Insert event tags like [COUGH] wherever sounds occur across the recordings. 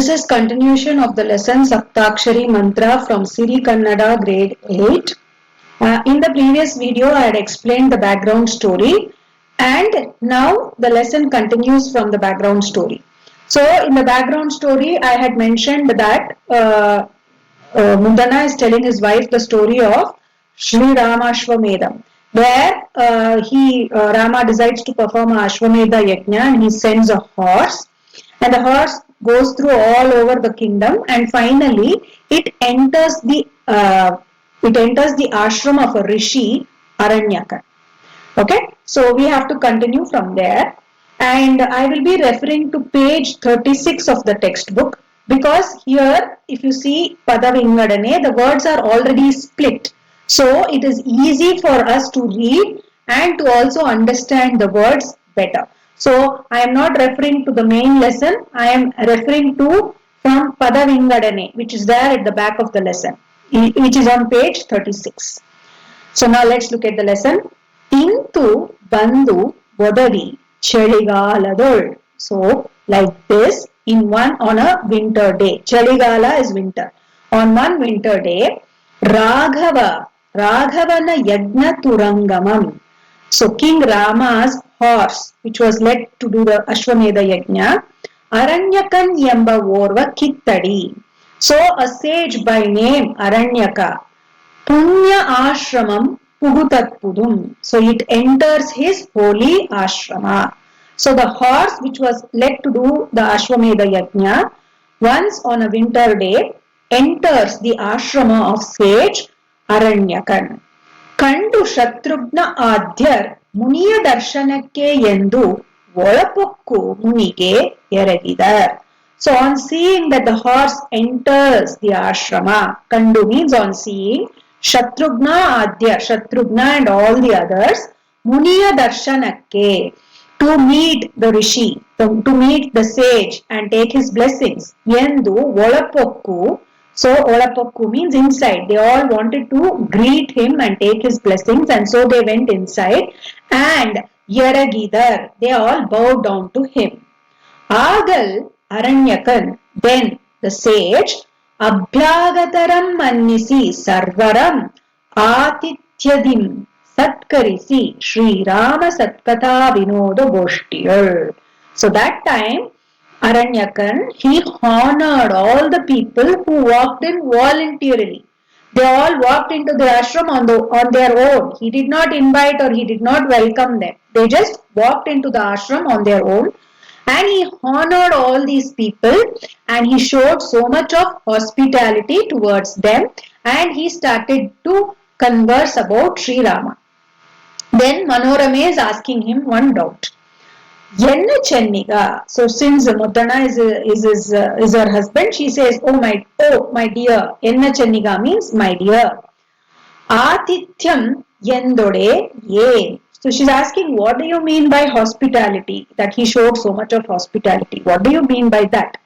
This is continuation of the lesson Saptakshari Mantra from Siri Kannada grade 8. Uh, in the previous video, I had explained the background story and now the lesson continues from the background story. So, in the background story, I had mentioned that uh, uh, Mundana is telling his wife the story of Sri Ramashwamedam, where uh, he uh, Rama decides to perform Ashwamedha Yajna and he sends a horse, and the horse goes through all over the kingdom, and finally it enters the uh, it enters the ashram of a rishi Aranyaka. Okay, so we have to continue from there, and I will be referring to page 36 of the textbook because here if you see Padavingadane the words are already split so it is easy for us to read and to also understand the words better. So I am not referring to the main lesson. I am referring to from Padavingadane which is there at the back of the lesson which is on page 36. So now let's look at the lesson. Intu Bandu Bodari Cheligaladol. So like this in one on a winter day. Chaligala is winter. On one winter day, Raghava Raghavana Yagna Turangamam. So King Rama's horse, which was led to do the Ashwamedha Yajna, Aranyakan Yamba Vorva Kittadi. So a sage by name Aranyaka, Punya Ashramam Pugutatpudum. So it enters his holy ashrama. So the horse which was led to do the Ashwamedha Yajna, once on a winter day, enters the ashrama of sage ಅರಣ್ಯಕಣ್ ಕಂಡು ಶತ್ರುಘ್ನ ಆದ್ಯರ್ ಮುನಿಯ ದರ್ಶನಕ್ಕೆ ಎಂದು ಒಳಪೊಕ್ಕು ಮುನಿಗೆ ಎರಗಿದ so on seeing the horse enters the ashram ಕಂಡು means on seeing Shatrughna Adya Shatrughna and all the others ಮುನಿಯ ದರ್ಶನಕ್ಕೆ to meet the rishi to meet the sage and take his blessings ಎಂದು ಒಳಪೊಕ್ಕು So Olapokku means inside. They all wanted to greet him and take his blessings and so they went inside and Yaragidar, they all bowed down to him. Agal Aranyakan, then the sage, Abhyagataram Mannisi Sarvaram Atityadim Satkarisi Sri Rama Satkatha Vinoda Goshtiyal. So that time Aranyakan, he honored all the people who walked in voluntarily. They all walked into the ashram on, the, on their own. He did not invite or he did not welcome them. They just walked into the ashram on their own and he honored all these people and he showed so much of hospitality towards them and he started to converse about Sri Rama. Then Manorame is asking him one doubt. Yenna Chenniga. So since Muttana is is is, uh, is her husband, she says, "Oh my, oh my dear." Yenna Chenniga means my dear. Atithyam yendode ye. So she's asking, what do you mean by hospitality? That he showed so much of hospitality. What do you mean by that?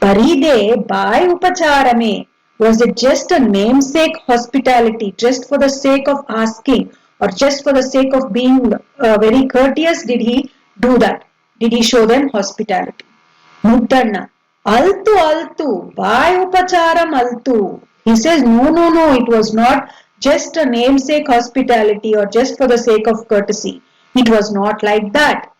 Baride by upacharame. Was it just a namesake hospitality, just for the sake of asking, or just for the sake of being uh, very courteous? Did he do that? Did he show them hospitality? Muddanna, altu altu, by upacharam altu. He says, no, no, no, it was not just a namesake hospitality or just for the sake of courtesy. It was not like that.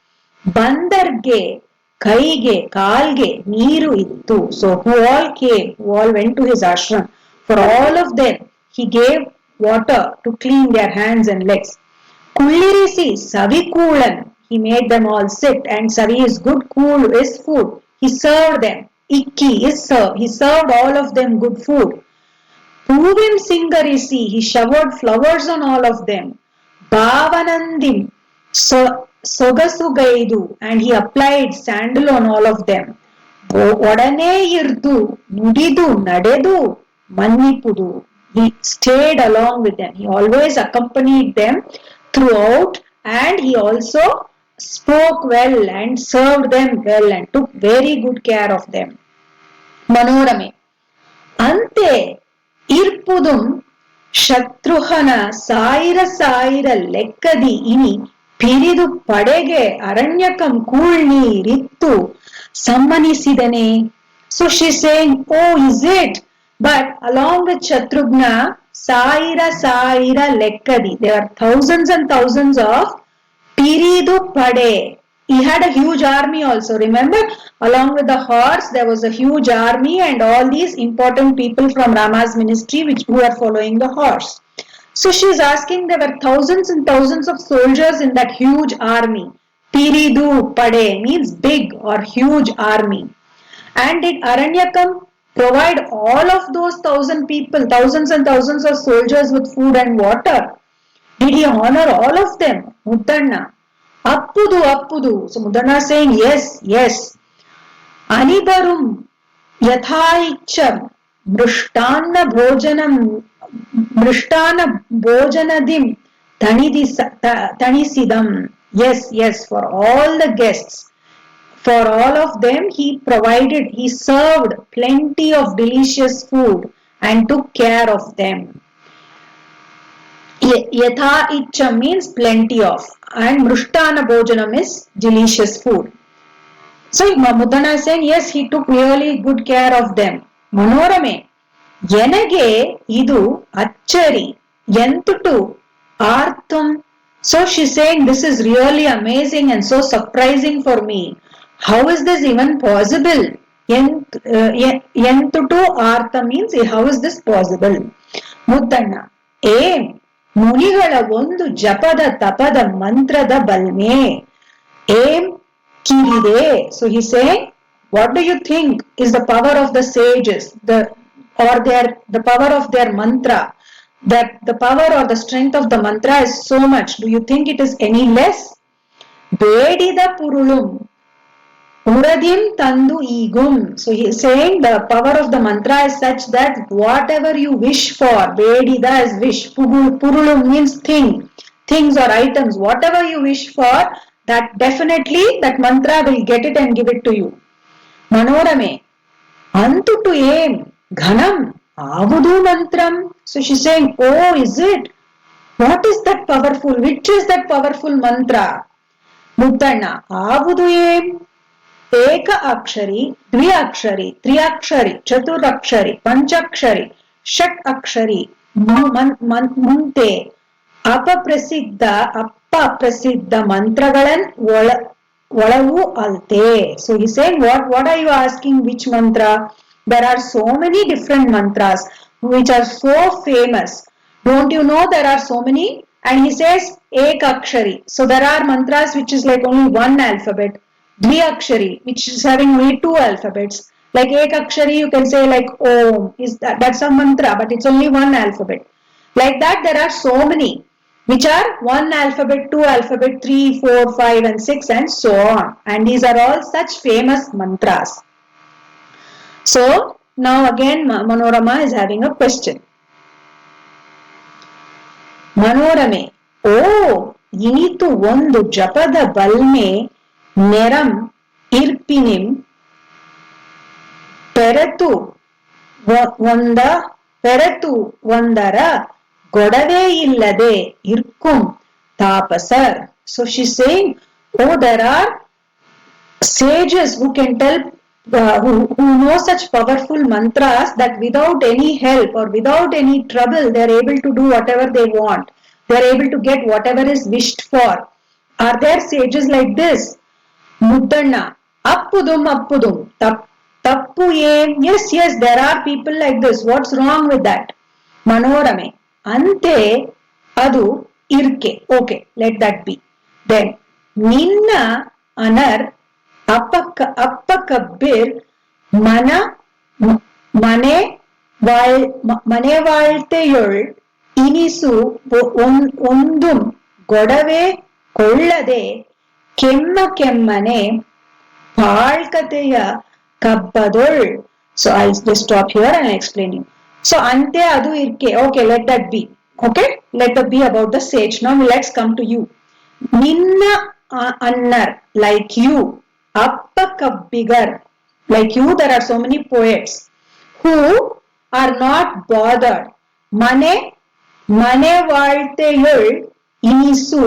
Bandarge, Kaige, Kalge, Niru ittu. So who all came, who all went to his ashram. For all of them, he gave water to clean their hands and legs. Kullirisi, Savikulan, he made them all sit and Savi is good, cool is food. He served them. Ikki is served. He served all of them good food. Puvim Singarisi, he showered flowers on all of them. Bhavanandim, so, Sogasugaidu, and he applied sandal on all of them. ಒಡನೆ ಇರ್ದು ನುಡಿದು ನಡೆದು ಮನ್ನಿಪುದು he stayed along with them he always accompanied them throughout and he also spoke well and served them well and took very good care of them. Manorame. Ante irpudum ಶತ್ರುಹನ ಸಾವಿರ ಸಾವಿರ ಲೆಕ್ಕದಿ ಇನಿ ಪಿರಿದು ಪಡೆಗೆ ಅರಣ್ಯಕಂ ಕೂಳ್ನೀರಿತ್ತು ಸಮ್ಮನಿಸಿದನೆ So she's saying, Oh, is it? But along with Shatrugna, Saira Saira Lekkadi, there are thousands and thousands of Piridu Pade. He had a huge army also. Remember, along with the horse, there was a huge army and all these important people from Rama's ministry which who are following the horse. So she is asking there were thousands and thousands of soldiers in that huge army. Piridu Pade means big or huge army. And did Aranyakam provide all of those thousand people, thousands and thousands of soldiers with food and water? Did he honor all of them? Muddanna. Appudu, Appudu. So Muddanna is saying, yes, yes. Anibarum yathaicham mrishtanna bhojanam mrishtanna bhojanadim tanisidam. Yes, yes, for all the guests. For all of them, he provided, he served plenty of delicious food and took care of them. Yatha icham means plenty of, and Mrushtana Bhojanam is delicious food. So Mudana is saying, yes, he took really good care of them. Manorame, ನನಗೆ ಇದು ಅಚ್ಚರಿ ಎಂತುಟು ಆರ್ತಂ so she's saying this is really amazing and so surprising for me how is this even possible ಎಂತುಟು ಆರ್ಥ means how is this possible Muddanna ಏ ಮುನಿಗಳ ಒಂದು ಜಪದ ತಪದ ಮಂತ್ರದ ಬಲ್ಮೆ. ಏಮ್ ಕಿರಿದೆ so he say what do you think is the power of the sages the are there the power of their mantra that the power are the strength of the mantra is so much do you think it is any less ಬೇಡಿದ ಪುರುಳುಂ uradim tandu igum so he is saying the power of the mantra is such that whatever you wish for bedida is wish purulum means thing things or items whatever you wish for that definitely that mantra will get it and give it to you manorame antutu aim Ghanam, Avudu Mantram. So she's saying, Oh, is it? What is that powerful? Which is that powerful mantra? Muddana, Avudu Em. ಏಕ ಅಕ್ಷರಿ ದ್ವಿಅಕ್ಷರಿ ತ್ರಿಅಕ್ಷರಿ ಚತುರಕ್ಷರಿ ಪಂಚಾಕ್ಷರಿ ಷಟ್ ಅಕ್ಷರಿ ಮುಂತೆ ಅಪಪ್ರಸಿದ್ಧ ಅಪ್ಪ ಪ್ರಸಿದ್ಧ ಮಂತ್ರಗಳನ್ ಒಳ ಒಳವು ಅಲ್ತೆ so ಈ same what what are you asking which mantra there are so many different mantras which are so famous. Don't you know there are so many? And he says Ekakshari. So there are mantras which is like only one alphabet. Dviakshari, which is having only two alphabets. Like Ekakshari, you can say like Om. Is that that's a mantra, but it's only one alphabet. Like that, there are so many which are one alphabet, two alphabet, three, four, five, and six, and so on. And these are all such famous mantras. So now again Manorama is having a question. Manorame, ಓ ಇನಿತು ಒಂದು ಜಪದ ಬಲ್ಮೆ ನೆರಂ ಇರ್ಪಿನಿಂ ಪೆರತು ಒಂದ ಪೆರತು ಒಂದರ ಗೊಡವೆ ಇಲ್ಲದೆ ಇರ್ಕುಂ ತಾಪಸರ್ so she saying O there are sages who can tell uh, who, who know such powerful mantras that without any help or without any trouble they are able to do whatever they want they are able to get whatever is wished for are there sages like this Muddana அப்புதும் அப்புதும் தப் தப்பு ஏம் yes yes there are people like this what's wrong with that మనోరమే అంతే ಅದು ಇರ್ಕೆ okay let that be then ನಿನ್ನ ಅನರ್ ಅಪಕ್ಕ ಅಪ್ಪ ಕಬ್ಬಿರ್ ಮನ ಮನೆ ವಾಳ್ ಮನೆ ವಾಳ್ತೆಯೊಳ್ ಇನಿಸು ಒಂದು ಗೊಡವೆ ಕೊಳ್ಳದೆ ಕೆಮ್ಮ ಕೆಮ್ಮನೆ ಬಾಳ್ಕತೆಯ ಕಬ್ಬದೊಳ್ so I just stop here and explain you so ಅಂತೆ ಅದು ಇರ್ಕೆ okay let that be okay let that be about the sage now let's come to you ನಿನ್ನ ಅನ್ನರ್ ಲೈಕ್ ಯು ಅಪ್ಪ ಕಬ್ಬಿಗರ್ like you there are so many poets who are not bothered mane mane vaalteyul ಇನಿಸು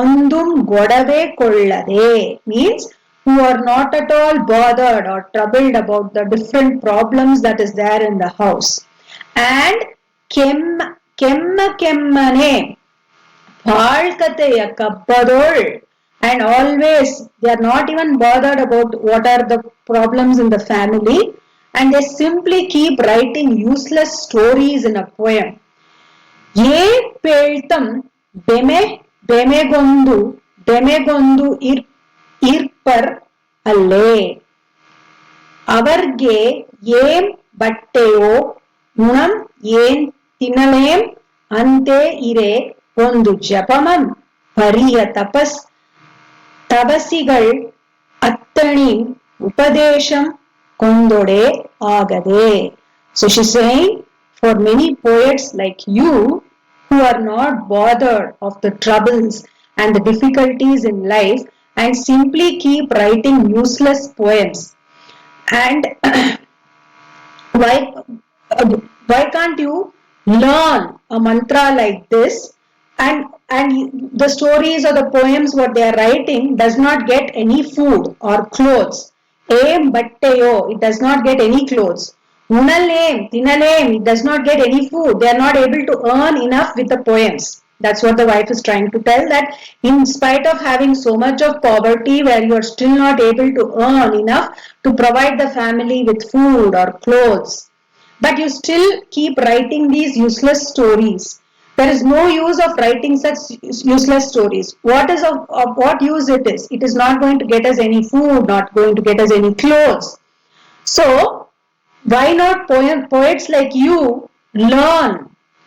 ಒಂದುಂ ಗೊಡವೆ ಕೊಳ್ಳದೆ means who are not at all bothered or troubled about the different problems that is there in the house and ಕೆಮ್ಮ ಕೆಮ್ಮ ಕೆಮ್ಮನೆ ಬಾಳ್ಕತೆಯ ಕಬ್ಬದೋಳ್ and always they are not even bothered about what are the problems in the family and they simply keep writing useless stories in a poem ఏ ಪೇಳ್ತಂ ಬೆಮೆ, ಬೆಮೆಗೊಂದು ಬೆಮೆಗೊಂದು ಇರ್, ಇರ್ಪರ್ ಅಲ್ಲೇ. ಅವರ್ಗೆ ಏಂ ಬಟ್ಟೆಯೋ ಗುಣಂ ಏನ್ ತಿನ್ನಲೇಂ, ಅಂತೆ ಇರೆ ಒಂದು ಜಪಮಂ, ಪರಿಯ ತಪಸ್, ತಪಸಿಗಳ್ ಅತ್ತಣಿ ಉಪದೇಶಂ ಕೊಂದೊಡೆ ಆಗದೆ. So she saying for many poets like you who are not bothered of the troubles and the difficulties in life and simply keep writing useless poems. And [CLEARS THROAT] why why can't you learn a mantra like this? And and the stories or the poems what they are writing does not get any food or clothes. Eh, Aim batteyo it does not get any clothes unalem tinalem it does not get any food. They are not able to earn enough with the poems. That's what the wife is trying to tell that in spite of having so much of poverty where you are still not able to earn enough to provide the family with food or clothes but you still keep writing these useless stories. There is no use of writing such useless stories. What is of, of what use it is? It is not going to get us any food not going to get us any clothes. So why not poem, poets like you learn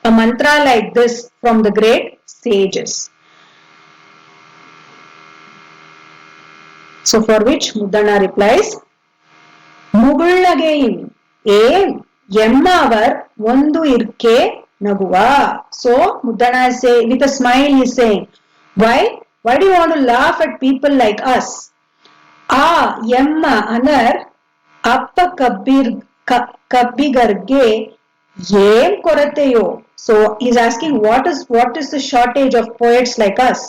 a mantra like this from the great sages so for which muddana replies ಮುಗುಳ್ಳಗೆಯಿನ್ ಏನ್ ಎಮ್ಮವರ್ ಒಂದು ಇರ್ಕೆ ನಗುವ so muddana is saying with a smile he is saying why why do you want to laugh at people like us ಆ ಎಮ್ಮ ಅನರ್ ಅಪ್ಪ ಕಬ್ಬಿರ್ ಕಬ್ಬಿಗರ್ಗೆ ಏನ್ ಕೊರತೆಯೋ so he's asking what is what is the shortage of poets like us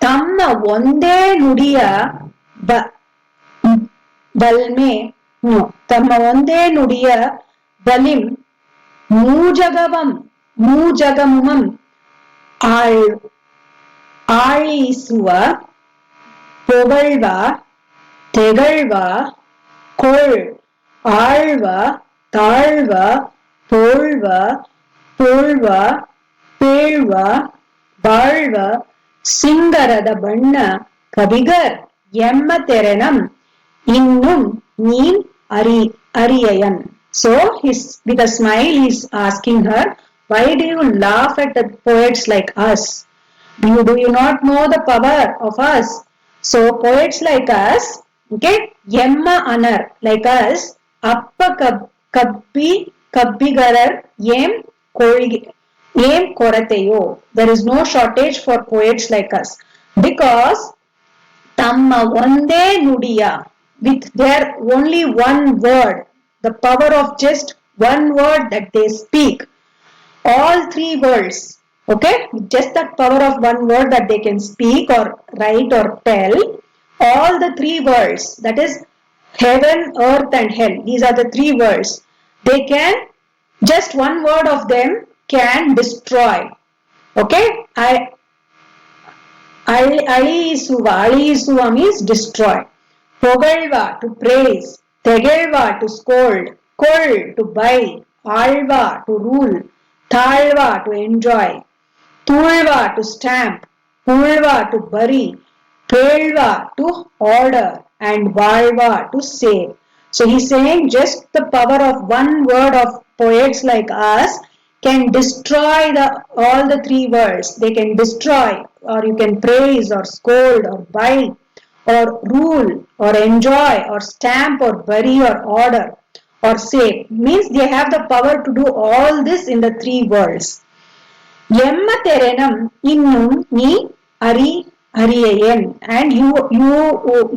ತಮ್ಮ ಒಂದೇ ನುಡಿಯ ಬ ಬಲ್ಮೆ ತಮ್ಮ ಒಂದೇ ನುಡಿಯ ಬಲಿಂ ಮೂಜಗವಂ ಮೂಜಗಮಂ ಆಳ್ ಆಳಿಸುವ ಪೊಗಳ್ವ ತೆಗಳ್ವ கொள் ஆழ்வ தாழ்வ போழ்வ போழ்வ பேழ்வ வாழ்வ சிங்கரத பண்ண கவிகர் எம்ம தெரணம் இன்னும் நீ அறி அரியயன் So his with a smile he's asking her, why do you laugh at the poets like us? Do you, do you not know the power of us? So poets like us, okay, Yemma Anar, like us, appa kab, kabbi kabbigarar yem kolgi yem korateyo there is no shortage for poets like us. Because tamma onde nudiya with their only one word the power of just one word that they speak. All three words okay? Just that power of one word that they can speak or write or tell all the three words that is heaven earth and hell these are the three words they can just one word of them can destroy okay i ಅಳಿಸುವ ಅಳಿಸುವ means destroy ಪೊಗಳ್ವ to praise ತೆಗೆಳ್ವ to scold ಕೊಳ್ to buy Alva to rule ತಾಳ್ವ to enjoy ತುಳ್ವ to stamp ಪುಳ್ವ to bury Pelva to order and Valva to save. So he's saying just the power of one word of poets like us can destroy the all the three words. They can destroy or you can praise or scold or bite or rule or enjoy or stamp or bury or order or save. Means they have the power to do all this in the three words. Yemma terenam innum ni ari Ariyan and you you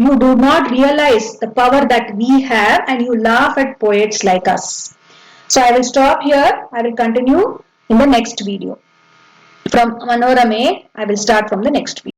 you do not realize the power that we have and you laugh at poets like us. So I will stop here. I will continue in the next video. From Manorame, I will start from the next video.